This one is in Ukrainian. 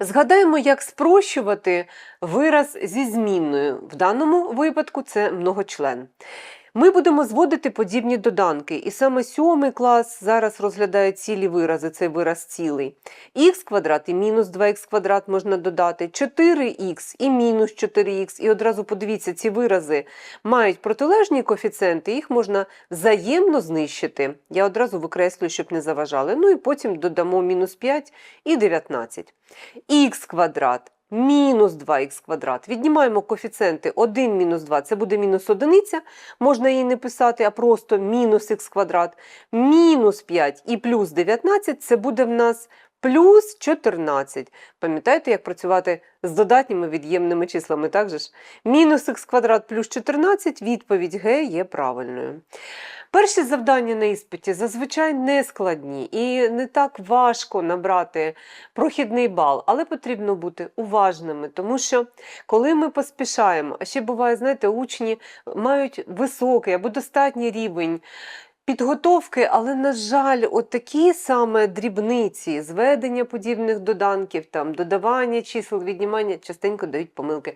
Згадаємо, як спрощувати вираз зі змінною. В даному випадку це многочлен. Ми будемо зводити подібні доданки, і саме сьомий клас зараз розглядає цілі вирази, цей вираз цілий. х квадрат і мінус 2х квадрат можна додати, 4х і мінус 4х. І одразу подивіться, ці вирази мають протилежні коефіцієнти, їх можна взаємно знищити. Я одразу викреслюю, щоб не заважали. Ну і потім додамо мінус 5 і 19. х квадрат мінус 2х квадрат. Віднімаємо коефіцієнти 1 мінус 2, це буде мінус одиниця, можна її не писати, а просто мінус х квадрат. Мінус 5 і плюс 19 це буде в нас плюс 14. Пам'ятаєте, як працювати з додатніми від'ємними числами, так же ж? Мінус х квадрат плюс 14, відповідь Г є правильною. Перші завдання на іспиті зазвичай не складні і не так важко набрати прохідний бал, але потрібно бути уважними, тому що коли ми поспішаємо, а ще буває, знаєте, учні мають високий або достатній рівень. Підготовки, але, на жаль, от такі саме дрібниці, зведення подібних доданків, там, додавання чисел, віднімання частенько дають помилки.